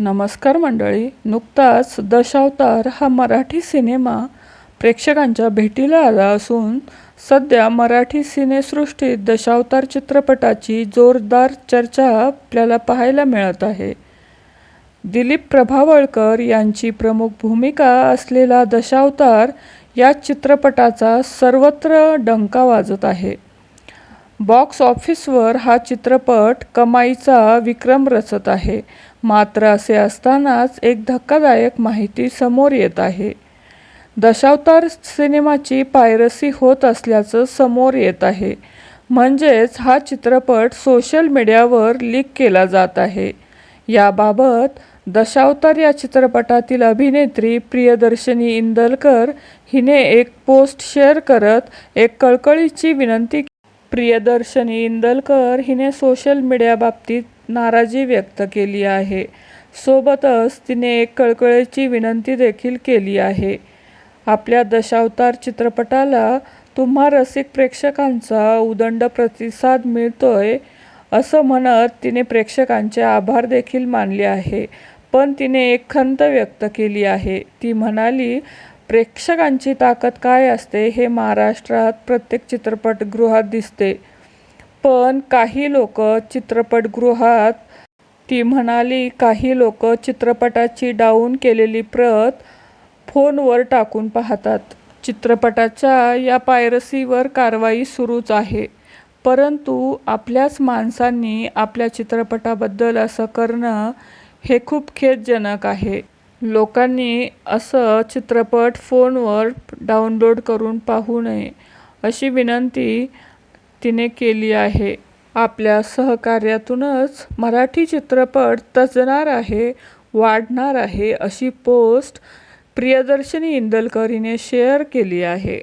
नमस्कार मंडळी. नुकताच दशावतार हा मराठी सिनेमा प्रेक्षकांच्या भेटीला आला असून सध्या मराठी सिनेसृष्टीत दशावतार चित्रपटाची जोरदार चर्चा आपल्याला पाहायला मिळत आहे. दिलीप प्रभावळकर यांची प्रमुख भूमिका असलेला दशावतार या चित्रपटाचा सर्वत्र डंका वाजत आहे. बॉक्स ऑफिसवर हा चित्रपट कमाईचा विक्रम रचत आहे. मात्र असे असतानाच एक धक्कादायक माहिती समोर येत आहे. दशावतार सिनेमाची पायरसी होत असल्याचं समोर येत आहे. म्हणजेच हा चित्रपट सोशल मीडियावर लीक केला जात आहे. याबाबत दशावतार या चित्रपटातील अभिनेत्री प्रियदर्शनी इंदलकर हिने एक पोस्ट शेअर करत एक कळकळीची विनंती प्रियदर्शनी इंदलकर हिने सोशल मीडियाबाबतीत नाराजी व्यक्त केली आहे. सोबतच तिने एक कळकळीची विनंती देखील केली आहे. आपल्या दशावतार चित्रपटाला तुम्हा रसिक प्रेक्षकांचा उदंड प्रतिसाद मिळतोय असं म्हणत तिने प्रेक्षकांचे आभार देखील मानले आहे. पण तिने एक खंत व्यक्त केली आहे. ती म्हणाली प्रेक्षकांची ताकद काय असते हे महाराष्ट्रात प्रत्येक चित्रपटगृहात दिसते. पण काही लोक चित्रपटगृहात ती म्हणाली काही लोक चित्रपटाची डाऊन केलेली प्रत फोनवर टाकून पाहतात. चित्रपटाच्या या पायरसीवर कारवाई सुरूच आहे. परंतु आपल्याच माणसांनी आपल्या चित्रपटाबद्दल असं करणं हे खूप खेदजनक आहे. लोकांनी असं चित्रपट फोनवर डाउनलोड करून पाहू नये अशी विनंती तिने केली आहे. आपल्या सहकार्यातूनच मराठी चित्रपट तजणार आहे वाढणार आहे अशी पोस्ट प्रियदर्शनी इंदलकर हिने शेअर केली आहे.